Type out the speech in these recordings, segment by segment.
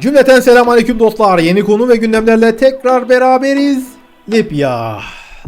Cümleten selamünaleyküm dostlar. Yeni konu ve gündemlerle tekrar beraberiz. Libya.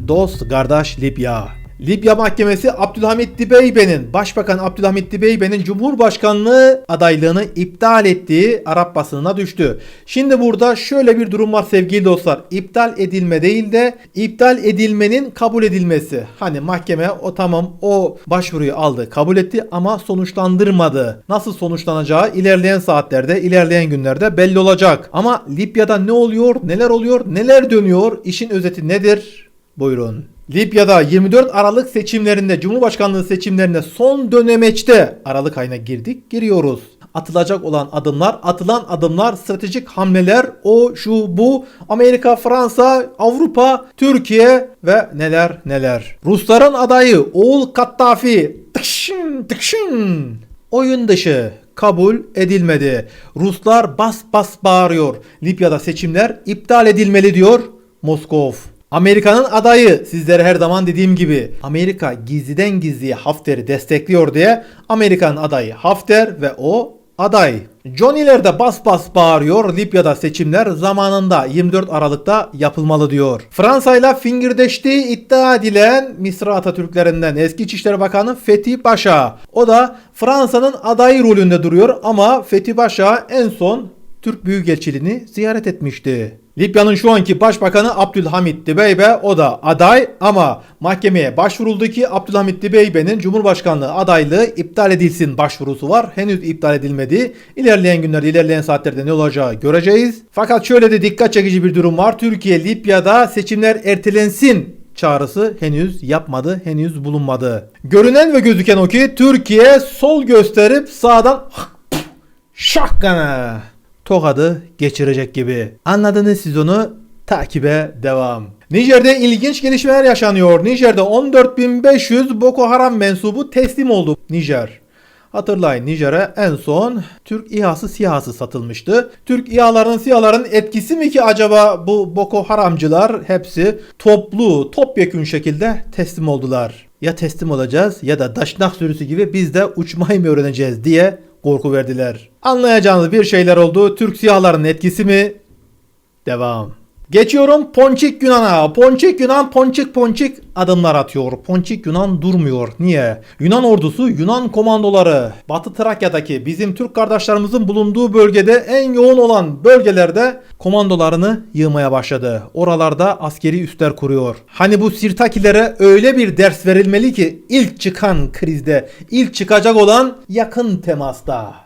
Dost, kardeş Libya. Libya Mahkemesi Abdülhamit Dibeybe'nin, Başbakan Abdülhamit Dibeybe'nin Cumhurbaşkanlığı adaylığını iptal ettiği Arap basınına düştü. Şimdi burada şöyle bir durum var sevgili dostlar. İptal edilme değil de iptal edilmenin kabul edilmesi. Hani mahkeme o tamam o başvuruyu aldı, kabul etti ama sonuçlandırmadı. Nasıl sonuçlanacağı ilerleyen saatlerde, ilerleyen günlerde belli olacak. Ama Libya'da ne oluyor, neler oluyor, neler dönüyor? İşin özeti nedir? Buyurun. Libya'da 24 Aralık seçimlerinde, Cumhurbaşkanlığı seçimlerinde son dönemeçte Aralık ayına girdik, giriyoruz. Atılacak olan adımlar, atılan adımlar, stratejik hamleler, o, şu, bu, Amerika, Fransa, Avrupa, Türkiye ve neler neler. Rusların adayı Oğul Kattafi, tıkşın tıkşın, oyun dışı kabul edilmedi. Ruslar bas bas bağırıyor. Libya'da seçimler iptal edilmeli diyor Moskov. Amerika'nın adayı sizlere her zaman dediğim gibi Amerika gizliden gizliye Hafter'i destekliyor diye Amerika'nın adayı Hafter ve o aday. Johnny'ler de bas bas bağırıyor Libya'da seçimler zamanında 24 Aralık'ta yapılmalı diyor. Fransa ile fingirdeştiği iddia edilen Misra Atatürklerinden eski İçişleri Bakanı Fethi Paşa. O da Fransa'nın adayı rolünde duruyor ama Fethi Paşa en son Türk Büyükelçiliğini ziyaret etmişti. Libya'nın şu anki başbakanı Abdülhamit Dibeybe o da aday ama mahkemeye başvuruldu ki Abdülhamit Dibeybe'nin Cumhurbaşkanlığı adaylığı iptal edilsin başvurusu var. Henüz iptal edilmedi. İlerleyen günlerde ilerleyen saatlerde ne olacağı göreceğiz. Fakat şöyle de dikkat çekici bir durum var. Türkiye Libya'da seçimler ertelensin çağrısı henüz yapmadı, henüz bulunmadı. Görünen ve gözüken o ki Türkiye sol gösterip sağdan şakkana tokadı geçirecek gibi. Anladınız siz onu takibe devam. Nijer'de ilginç gelişmeler yaşanıyor. Nijer'de 14.500 Boko Haram mensubu teslim oldu. Nijer. Hatırlayın Nijer'e en son Türk İHA'sı SİHA'sı satılmıştı. Türk İHA'ların SİHA'ların etkisi mi ki acaba bu Boko Haramcılar hepsi toplu topyekün şekilde teslim oldular. Ya teslim olacağız ya da daşnak sürüsü gibi biz de uçmayı mı öğreneceğiz diye korku verdiler. Anlayacağınız bir şeyler oldu. Türk SİHA'ların etkisi mi? Devam. Geçiyorum Ponçik Yunan'a. Ponçik Yunan ponçik ponçik adımlar atıyor. Ponçik Yunan durmuyor. Niye? Yunan ordusu, Yunan komandoları Batı Trakya'daki bizim Türk kardeşlerimizin bulunduğu bölgede en yoğun olan bölgelerde komandolarını yığmaya başladı. Oralarda askeri üsler kuruyor. Hani bu Sirtakilere öyle bir ders verilmeli ki ilk çıkan krizde, ilk çıkacak olan yakın temasta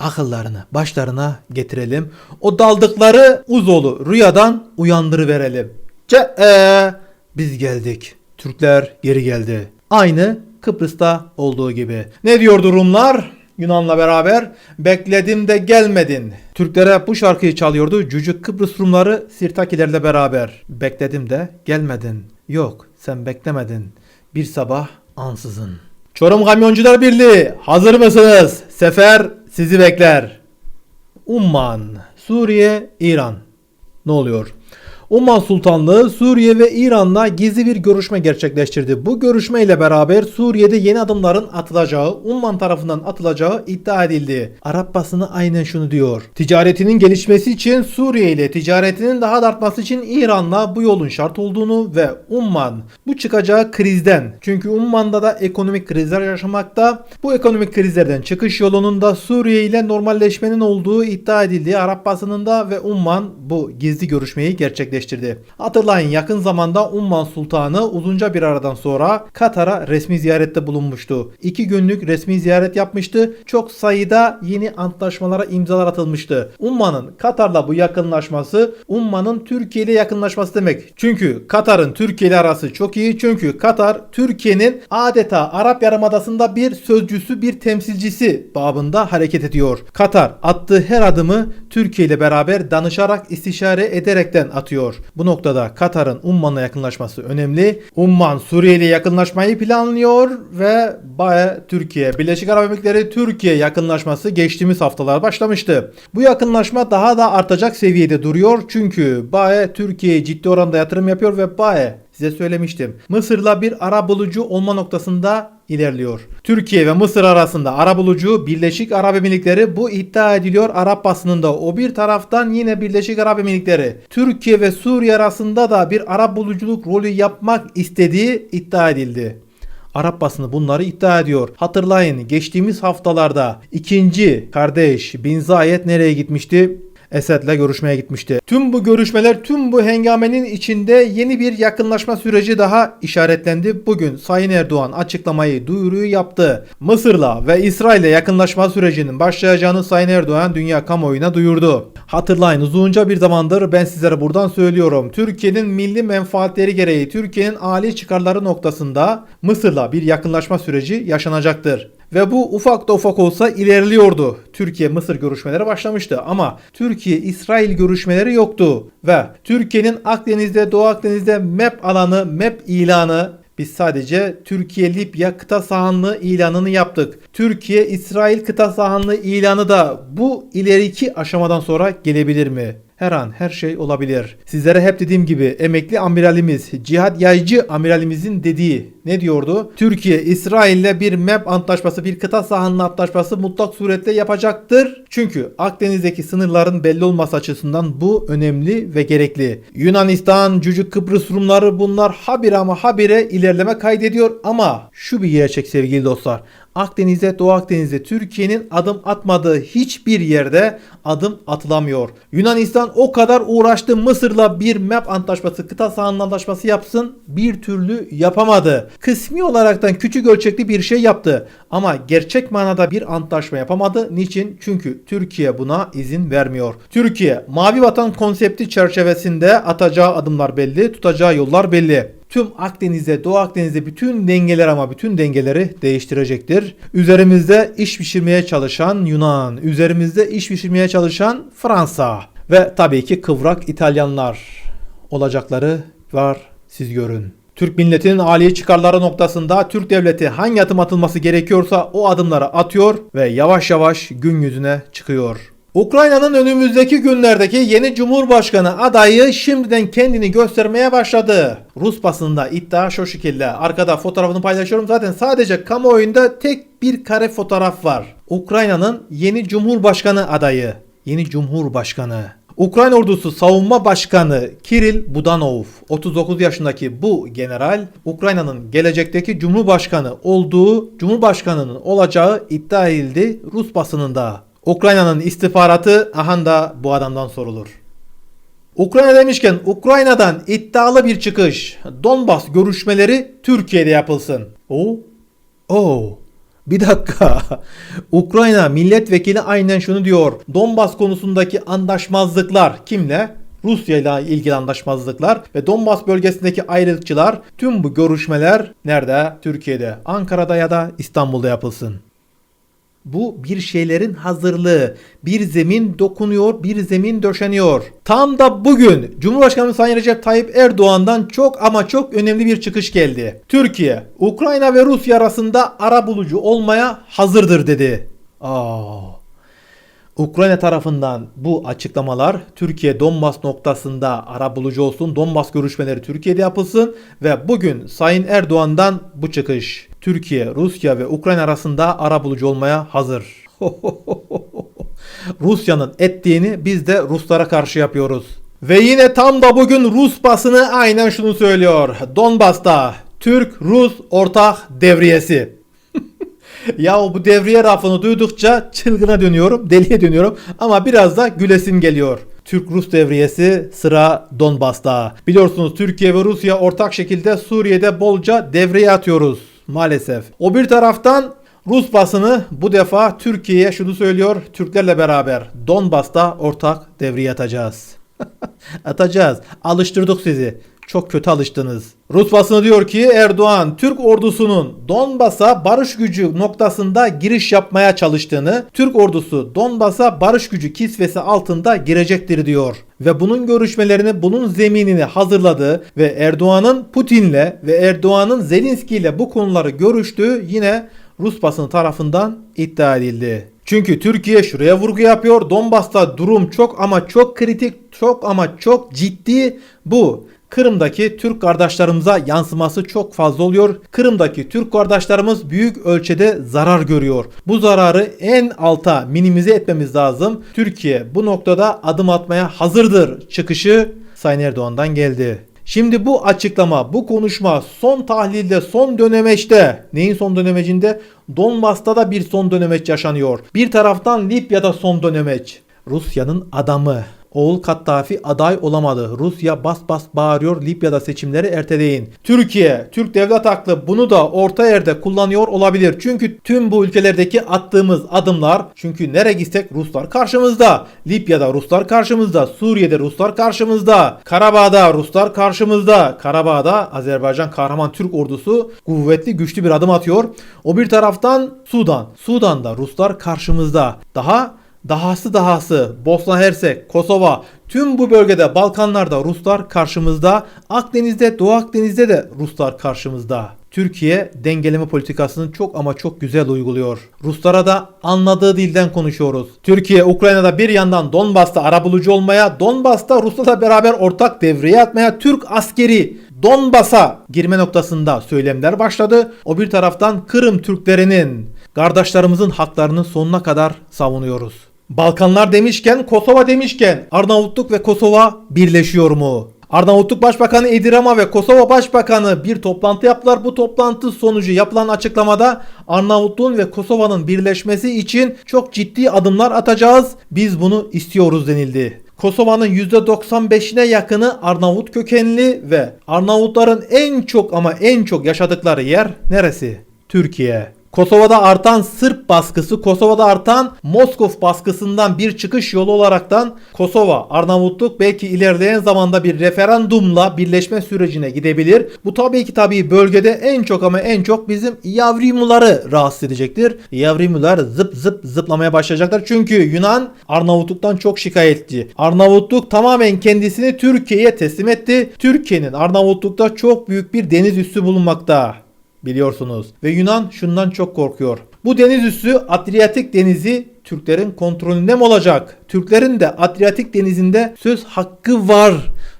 akıllarını başlarına getirelim. O daldıkları uzolu rüyadan uyandırıverelim. Ce ee, biz geldik. Türkler geri geldi. Aynı Kıbrıs'ta olduğu gibi. Ne diyor durumlar? Yunan'la beraber bekledim de gelmedin. Türklere bu şarkıyı çalıyordu. Cücük Kıbrıs Rumları Sirtakilerle beraber. Bekledim de gelmedin. Yok sen beklemedin. Bir sabah ansızın. Çorum Kamyoncular Birliği hazır mısınız? Sefer sizi bekler. Umman, Suriye, İran. Ne oluyor? Umman Sultanlığı Suriye ve İran'la gizli bir görüşme gerçekleştirdi. Bu görüşme ile beraber Suriye'de yeni adımların atılacağı, Umman tarafından atılacağı iddia edildi. Arap basını aynen şunu diyor. Ticaretinin gelişmesi için Suriye ile ticaretinin daha da artması için İran'la bu yolun şart olduğunu ve Umman bu çıkacağı krizden çünkü Umman'da da ekonomik krizler yaşamakta. Bu ekonomik krizlerden çıkış yolunun da Suriye ile normalleşmenin olduğu iddia edildiği Arap basınında ve Umman bu gizli görüşmeyi gerçekleştirdi. Hatırlayın yakın zamanda Umman Sultanı uzunca bir aradan sonra Katar'a resmi ziyarette bulunmuştu. İki günlük resmi ziyaret yapmıştı. Çok sayıda yeni antlaşmalara imzalar atılmıştı. Umman'ın Katar'la bu yakınlaşması Umman'ın Türkiye ile yakınlaşması demek. Çünkü Katar'ın Türkiye ile arası çok iyi. Çünkü Katar Türkiye'nin adeta Arap Yarımadası'nda bir sözcüsü, bir temsilcisi babında hareket ediyor. Katar attığı her adımı Türkiye ile beraber danışarak, istişare ederekten atıyor. Bu noktada Katar'ın Umman'la yakınlaşması önemli. Umman Suriye ile yakınlaşmayı planlıyor ve BAE Türkiye, Birleşik Arap Emirlikleri Türkiye yakınlaşması geçtiğimiz haftalar başlamıştı. Bu yakınlaşma daha da artacak seviyede duruyor çünkü BAE Türkiye'ye ciddi oranda yatırım yapıyor ve BAE size söylemiştim. Mısır'la bir ara bulucu olma noktasında ilerliyor. Türkiye ve Mısır arasında ara bulucu Birleşik Arap Emirlikleri bu iddia ediliyor Arap basınında. O bir taraftan yine Birleşik Arap Emirlikleri Türkiye ve Suriye arasında da bir ara buluculuk rolü yapmak istediği iddia edildi. Arap basını bunları iddia ediyor. Hatırlayın geçtiğimiz haftalarda ikinci kardeş Bin Zayed nereye gitmişti? Esed'le görüşmeye gitmişti. Tüm bu görüşmeler, tüm bu hengamenin içinde yeni bir yakınlaşma süreci daha işaretlendi. Bugün Sayın Erdoğan açıklamayı, duyuruyu yaptı. Mısır'la ve İsrail'le yakınlaşma sürecinin başlayacağını Sayın Erdoğan dünya kamuoyuna duyurdu. Hatırlayın uzunca bir zamandır ben sizlere buradan söylüyorum. Türkiye'nin milli menfaatleri gereği, Türkiye'nin âli çıkarları noktasında Mısır'la bir yakınlaşma süreci yaşanacaktır. Ve bu ufak da ufak olsa ilerliyordu. Türkiye-Mısır görüşmeleri başlamıştı ama Türkiye-İsrail görüşmeleri yoktu. Ve Türkiye'nin Akdeniz'de, Doğu Akdeniz'de MEP alanı, MEP ilanı biz sadece Türkiye-Libya kıta sahanlığı ilanını yaptık. Türkiye-İsrail kıta sahanlığı ilanı da bu ileriki aşamadan sonra gelebilir mi? Her an her şey olabilir. Sizlere hep dediğim gibi emekli amiralimiz Cihat Yaycı amiralimizin dediği ne diyordu? Türkiye İsrail'le bir MEP antlaşması bir kıta sahanlığı antlaşması mutlak surette yapacaktır. Çünkü Akdeniz'deki sınırların belli olması açısından bu önemli ve gerekli. Yunanistan, Cücük Kıbrıs Rumları bunlar habire ama habire ilerleme kaydediyor ama şu bir gerçek sevgili dostlar. Akdeniz'de, Doğu Akdeniz'de Türkiye'nin adım atmadığı hiçbir yerde adım atılamıyor. Yunanistan o kadar uğraştı Mısır'la bir map antlaşması, kıta sahanlığı antlaşması yapsın bir türlü yapamadı. Kısmi olaraktan küçük ölçekli bir şey yaptı ama gerçek manada bir antlaşma yapamadı. Niçin? Çünkü Türkiye buna izin vermiyor. Türkiye Mavi Vatan konsepti çerçevesinde atacağı adımlar belli, tutacağı yollar belli tüm Akdeniz'de, Doğu Akdeniz'de bütün dengeler ama bütün dengeleri değiştirecektir. Üzerimizde iş pişirmeye çalışan Yunan, üzerimizde iş pişirmeye çalışan Fransa ve tabii ki kıvrak İtalyanlar olacakları var siz görün. Türk milletinin âli çıkarları noktasında Türk devleti hangi adım atılması gerekiyorsa o adımları atıyor ve yavaş yavaş gün yüzüne çıkıyor. Ukrayna'nın önümüzdeki günlerdeki yeni Cumhurbaşkanı adayı şimdiden kendini göstermeye başladı. Rus basında iddia şu şekilde. Arkada fotoğrafını paylaşıyorum. Zaten sadece kamuoyunda tek bir kare fotoğraf var. Ukrayna'nın yeni Cumhurbaşkanı adayı. Yeni Cumhurbaşkanı. Ukrayna ordusu savunma başkanı Kiril Budanov 39 yaşındaki bu general Ukrayna'nın gelecekteki cumhurbaşkanı olduğu cumhurbaşkanının olacağı iddia edildi Rus basınında. Ukrayna'nın istihbaratı aha da bu adamdan sorulur. Ukrayna demişken Ukrayna'dan iddialı bir çıkış. Donbas görüşmeleri Türkiye'de yapılsın. O, o. Bir dakika. Ukrayna milletvekili aynen şunu diyor. Donbas konusundaki anlaşmazlıklar kimle? Rusya ile ilgili anlaşmazlıklar ve Donbas bölgesindeki ayrılıkçılar tüm bu görüşmeler nerede? Türkiye'de, Ankara'da ya da İstanbul'da yapılsın. Bu bir şeylerin hazırlığı. Bir zemin dokunuyor, bir zemin döşeniyor. Tam da bugün Cumhurbaşkanı Sayın Recep Tayyip Erdoğan'dan çok ama çok önemli bir çıkış geldi. Türkiye, Ukrayna ve Rusya arasında ara bulucu olmaya hazırdır dedi. Aa. Ukrayna tarafından bu açıklamalar Türkiye Donbas noktasında ara bulucu olsun, Donbas görüşmeleri Türkiye'de yapılsın ve bugün Sayın Erdoğan'dan bu çıkış. Türkiye, Rusya ve Ukrayna arasında ara bulucu olmaya hazır. Rusya'nın ettiğini biz de Ruslara karşı yapıyoruz. Ve yine tam da bugün Rus basını aynen şunu söylüyor. Donbas'ta Türk-Rus ortak devriyesi. Ya bu devriye rafını duydukça çılgına dönüyorum, deliye dönüyorum ama biraz da gülesim geliyor. Türk-Rus devriyesi sıra Donbas'ta. Biliyorsunuz Türkiye ve Rusya ortak şekilde Suriye'de bolca devreye atıyoruz maalesef. O bir taraftan Rus basını bu defa Türkiye'ye şunu söylüyor. Türklerle beraber Donbas'ta ortak devreye atacağız. atacağız. Alıştırdık sizi. Çok kötü alıştınız. Rus basını diyor ki Erdoğan Türk ordusunun Donbas'a barış gücü noktasında giriş yapmaya çalıştığını, Türk ordusu Donbas'a barış gücü kisvesi altında girecektir diyor. Ve bunun görüşmelerini, bunun zeminini hazırladı ve Erdoğan'ın Putin'le ve Erdoğan'ın Zelenski ile bu konuları görüştüğü yine Rus basını tarafından iddia edildi. Çünkü Türkiye şuraya vurgu yapıyor. Donbas'ta durum çok ama çok kritik, çok ama çok ciddi. Bu Kırım'daki Türk kardeşlerimize yansıması çok fazla oluyor. Kırım'daki Türk kardeşlerimiz büyük ölçüde zarar görüyor. Bu zararı en alta minimize etmemiz lazım. Türkiye bu noktada adım atmaya hazırdır çıkışı Sayın Erdoğan'dan geldi. Şimdi bu açıklama, bu konuşma son tahlilde, son dönemeçte, neyin son dönemecinde? Donbas'ta da bir son dönemeç yaşanıyor. Bir taraftan Libya'da son dönemeç. Rusya'nın adamı. Oğul Kattafi aday olamadı. Rusya bas bas bağırıyor Libya'da seçimleri erteleyin. Türkiye, Türk devlet aklı bunu da orta yerde kullanıyor olabilir. Çünkü tüm bu ülkelerdeki attığımız adımlar çünkü nereye gitsek Ruslar karşımızda. Libya'da Ruslar karşımızda. Suriye'de Ruslar karşımızda. Karabağ'da Ruslar karşımızda. Karabağ'da Azerbaycan kahraman Türk ordusu kuvvetli güçlü bir adım atıyor. O bir taraftan Sudan. Sudan'da Ruslar karşımızda. Daha Dahası dahası Bosna Hersek, Kosova tüm bu bölgede Balkanlarda Ruslar karşımızda. Akdeniz'de Doğu Akdeniz'de de Ruslar karşımızda. Türkiye dengeleme politikasını çok ama çok güzel uyguluyor. Ruslara da anladığı dilden konuşuyoruz. Türkiye Ukrayna'da bir yandan Donbas'ta arabulucu olmaya, Donbas'ta Ruslarla beraber ortak devreye atmaya Türk askeri Donbas'a girme noktasında söylemler başladı. O bir taraftan Kırım Türklerinin kardeşlerimizin haklarını sonuna kadar savunuyoruz. Balkanlar demişken, Kosova demişken Arnavutluk ve Kosova birleşiyor mu? Arnavutluk Başbakanı Edi Rama ve Kosova Başbakanı bir toplantı yaptılar. Bu toplantı sonucu yapılan açıklamada Arnavutluğun ve Kosova'nın birleşmesi için çok ciddi adımlar atacağız. Biz bunu istiyoruz denildi. Kosova'nın %95'ine yakını Arnavut kökenli ve Arnavutların en çok ama en çok yaşadıkları yer neresi? Türkiye. Kosova'da artan Sırp baskısı, Kosova'da artan Moskov baskısından bir çıkış yolu olaraktan Kosova, Arnavutluk belki ilerleyen zamanda bir referandumla birleşme sürecine gidebilir. Bu tabii ki tabii bölgede en çok ama en çok bizim Yavrimuları rahatsız edecektir. Yavrimular zıp zıp zıplamaya başlayacaklar. Çünkü Yunan Arnavutluk'tan çok şikayetçi. Arnavutluk tamamen kendisini Türkiye'ye teslim etti. Türkiye'nin Arnavutluk'ta çok büyük bir deniz üssü bulunmakta biliyorsunuz. Ve Yunan şundan çok korkuyor. Bu deniz üssü Adriyatik Denizi Türklerin kontrolünde mi olacak? Türklerin de Adriyatik Denizi'nde söz hakkı var.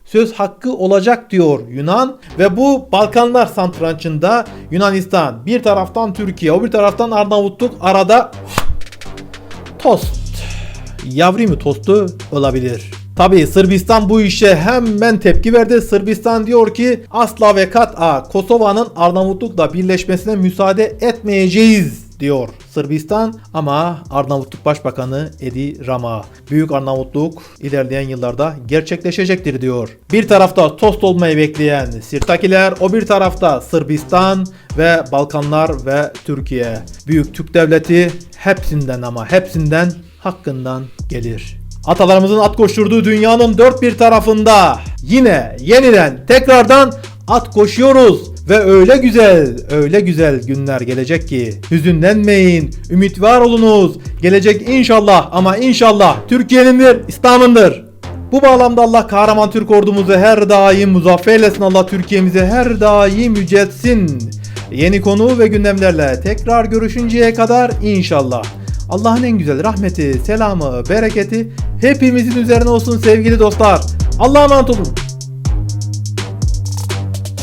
Söz hakkı olacak diyor Yunan ve bu Balkanlar santrançında Yunanistan bir taraftan Türkiye o bir taraftan Arnavutluk arada tost. Yavri mi tostu olabilir. Tabi Sırbistan bu işe hemen tepki verdi. Sırbistan diyor ki asla ve kat'a Kosova'nın Arnavutluk'la birleşmesine müsaade etmeyeceğiz diyor Sırbistan ama Arnavutluk Başbakanı Edi Rama Büyük Arnavutluk ilerleyen yıllarda gerçekleşecektir diyor. Bir tarafta tost olmayı bekleyen Sirtakiler, o bir tarafta Sırbistan ve Balkanlar ve Türkiye. Büyük Türk Devleti hepsinden ama hepsinden hakkından gelir. Atalarımızın at koşturduğu dünyanın dört bir tarafında yine yeniden tekrardan at koşuyoruz ve öyle güzel, öyle güzel günler gelecek ki hüzünlenmeyin, ümit var olunuz. Gelecek inşallah ama inşallah Türkiye'nindir, İslam'ındır. Bu bağlamda Allah kahraman Türk ordumuzu her daim muzaffer eylesin. Allah Türkiye'mizi her daim yüceltsin. Yeni konu ve gündemlerle tekrar görüşünceye kadar inşallah. Allah'ın en güzel rahmeti, selamı, bereketi hepimizin üzerine olsun sevgili dostlar. Allah'a emanet olun.